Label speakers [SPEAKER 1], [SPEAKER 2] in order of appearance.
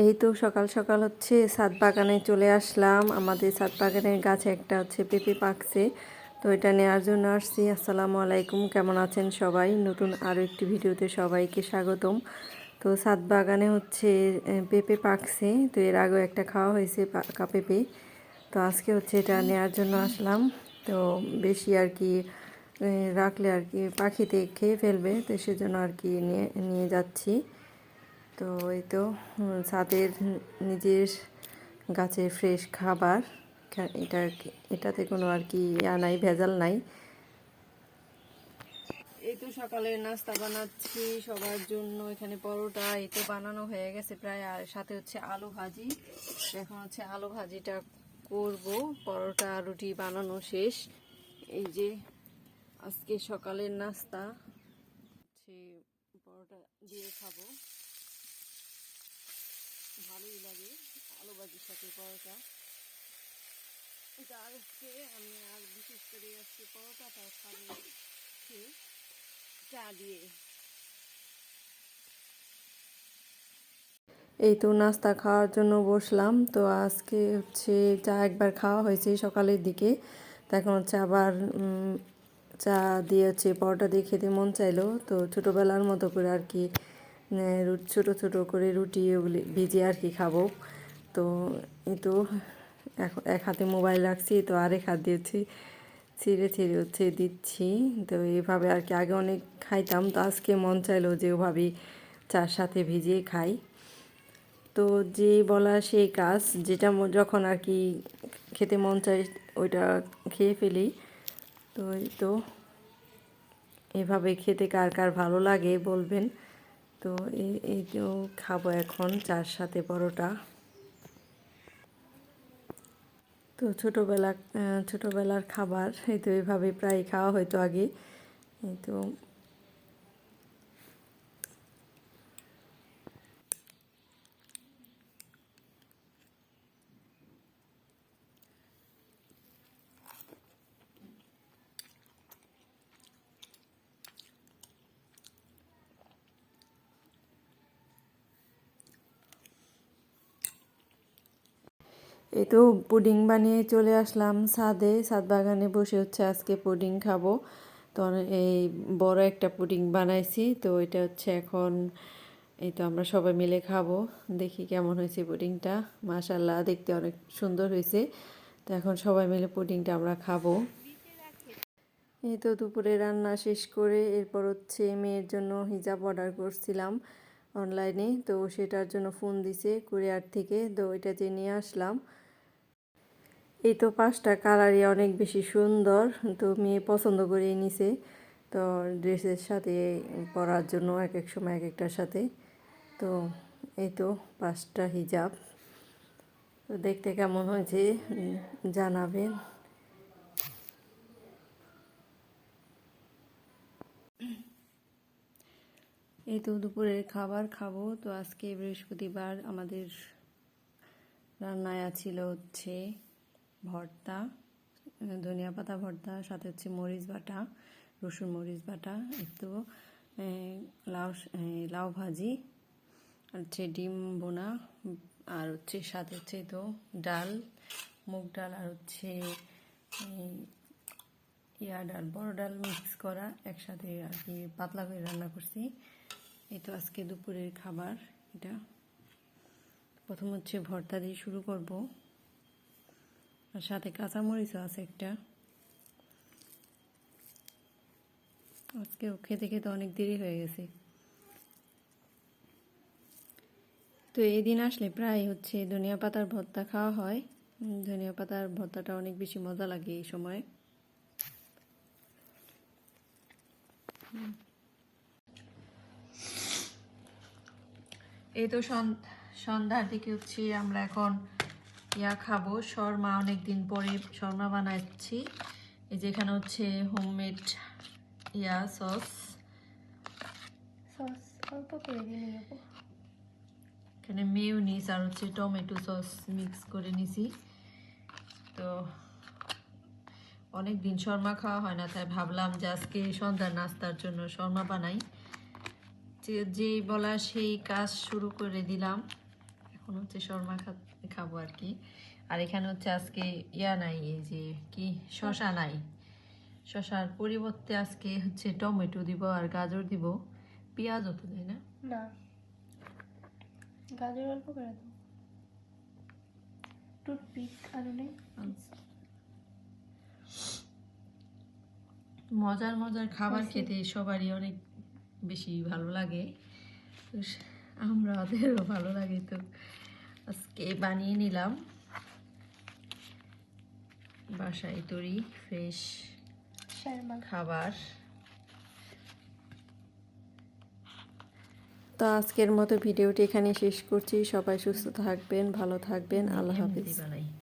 [SPEAKER 1] এই তো সকাল সকাল হচ্ছে ছাদ বাগানে চলে আসলাম। আমাদের ছাদ বাগানের গাছে একটা হচ্ছে পেঁপে পাকছে, তো এটা নেওয়ার জন্য আসছি। আসসালামু আলাইকুম, কেমন আছেন সবাই? নতুন আরও একটি ভিডিওতে সবাইকে স্বাগতম। তো ছাদ বাগানে হচ্ছে পেঁপে পাকছে, তো এর আগেও একটা খাওয়া হয়েছে পাকা পেঁপে। তো আজকে হচ্ছে এটা নেওয়ার জন্য আসলাম। তো বেশি আর কি রাখলে আর কি পাখিতে খেয়ে ফেলবে, তো সেজন্য আর কি নিয়ে নিয়ে যাচ্ছি। তো এই তো ছাদের নিজের গাছের ফ্রেশ খাবার। এটা এটাতে কোনো আর কি ইয়া নাই, ভেজাল নাই। এই তো সকালে নাস্তা বানাচ্ছি সবার জন্য। এখানে পরোটা এই তো বানানো হয়ে গেছে প্রায়। আর সাথে হচ্ছে আলু ভাজি। এখন হচ্ছে আলু ভাজিটা করব। পরোটা রুটি বানানো শেষ। এই যে আজকে সকালের নাস্তা। পরোটা দিয়ে খাব। ভালোই লাগে আলু ভাজির সাথে পরোটা। এটা হচ্ছে আমি আর বিশেষ করে আজকে পরোটাটা খাব চা দিয়ে। এই তো নাস্তা খাওয়ার জন্য বসলাম, তো আজকে হচ্ছে চা একবার খাওয়া হয়েছে সকালের দিকে। তো এখন হচ্ছে আবার চা দিয়ে হচ্ছে পরোটা দিয়ে খেতে মন চাইলো, তো ছোটোবেলার মতো করে আর কি ছোটো ছোটো করে রুটি ওগুলি ভেজে আর কি খাব। তো এই তো এক হাতে মোবাইল রাখছি তো আরেক হাত দিয়েছি। ছিঁড়ে ছিঁড়ে হচ্ছে দিচ্ছি। তো এইভাবে আর কি আগে অনেক খাইতাম, তো আজকে মন চাইলো যে ওভাবেই চার সাথে ভিজিয়ে খাই। তো যে বলা সেই কাজ, যেটা যখন আর কি খেতে মন চায় ওইটা খেয়ে ফেলি। তো এই তো এভাবে খেতে কার কার ভালো লাগে বলবেন। তো এই তো খাব এখন চার সাথে পরোটা। তো ছোটোবেলা ছোটোবেলার খাবার, এই তো এইভাবে প্রায় খাওয়া হয়তো আগে। এই তো এই তো পুডিং বানিয়ে চলে আসলাম ছাদে ছাদ বাগানে বসে হচ্ছে আজকে পুডিং খাব। তো এই বড় একটা পুডিং বানাইছি, তো এটা হচ্ছে এখন এই তো আমরা সবাই মিলে খাব। দেখি কেমন হয়েছে পুডিংটা। মাশাল্লাহ দেখতে অনেক সুন্দর হয়েছে। তো এখন সবাই মিলে পুডিংটা আমরা খাব। এই তো দুপুরে রান্না শেষ করে এরপর হচ্ছে মেয়ের জন্য হিজাব অর্ডার করছিলাম অনলাইনে। তো সেটার জন্য ফোন দিছে কুরিয়ার থেকে, তো ওইটা যে নিয়ে আসলাম। এই তো পাঁচটা কালারই অনেক বেশি সুন্দর, তো মেয়ে পছন্দ করে নিছে। তো ড্রেসের সাথে পরার জন্য এক এক সময় এক একটার সাথে। তো এই তো পাঁচটা হিজাব। তো দেখতে কেমন হয়েছে, জানাবেন। এই তো দুপুরের খাবার খাব। তো আজকে বৃহস্পতিবার আমাদের রান্নায় ছিল হচ্ছে ভর্তা, ধনিয়া পাতা ভর্তা, সাথে হচ্ছে মরিচ বাটা, রসুন মরিচ বাটা, একটু লাউ লাউ ভাজি, আর হচ্ছে ডিম বোনা আর হচ্ছে সাথে হচ্ছে তো ডাল, মুগ ডাল, আর হচ্ছে ইয়া ডাল, বড় ডাল মিক্স করা একসাথে আর কি পাতলা করে রান্না করছি। এই তো আজকে দুপুরের খাবার এটা। প্রথম হচ্ছে ভর্তা দিয়ে শুরু করব। আর সাথে কাঁচামরিচও আছে একটা। আজকেও খেতে খেতে অনেক দেরি হয়ে গেছে। তো এই দিন আসলে প্রায় হচ্ছে ধনিয়া পাতার ভর্তা খাওয়া হয়। ধনিয়া পাতার ভর্তাটা অনেক বেশি মজা লাগে এই সময়। এই তো সন- সন্ধ্যার দিকে হচ্ছে আমরা এখন ইয়া খাব। শর্মা অনেক দিন পরে শর্মা বানাচ্ছি। এই যে এখানে হচ্ছে হোমমেড ইয়া সস
[SPEAKER 2] সস অল্প করে আপু
[SPEAKER 1] এখানে মেয়োনিজ আর হচ্ছে টমেটো সস মিক্স করে নিছি। তো অনেক দিন শর্মা খাওয়া হয় না তাই ভাবলাম যে আজকে সন্ধ্যার নাস্তার জন্য শর্মা বানাই। যে যেই বলা সেই কাজ শুরু করে দিলাম। এখন হচ্ছে শর্মা খা- খাব আর কি। আর এখানে হচ্ছে আজকে ইয়া নাই এই যে কি শশা নাই। শশার পরিবর্তে আজকে হচ্ছে টমেটো দিব আর গাজর দিব। পেঁয়াজও তো তাই না?
[SPEAKER 2] না। গাজর অল্প করে দাও। টুথপিক নেই?
[SPEAKER 1] মজার মজার খাবার খেতে সবারই অনেক বেশি ভালো লাগে। সে- ভালো লাগে তো। আজকে বানিয়ে নিলাম। বাসায় তৈরি ফ্রেশ খাবার। তো আজকের মতো ভিডিওটি এখানে শেষ করছি। সবাই সুস্থ থাকবেন ভালো থাকবেন। আল্লাহ হাফিজ।
[SPEAKER 3] বানাই।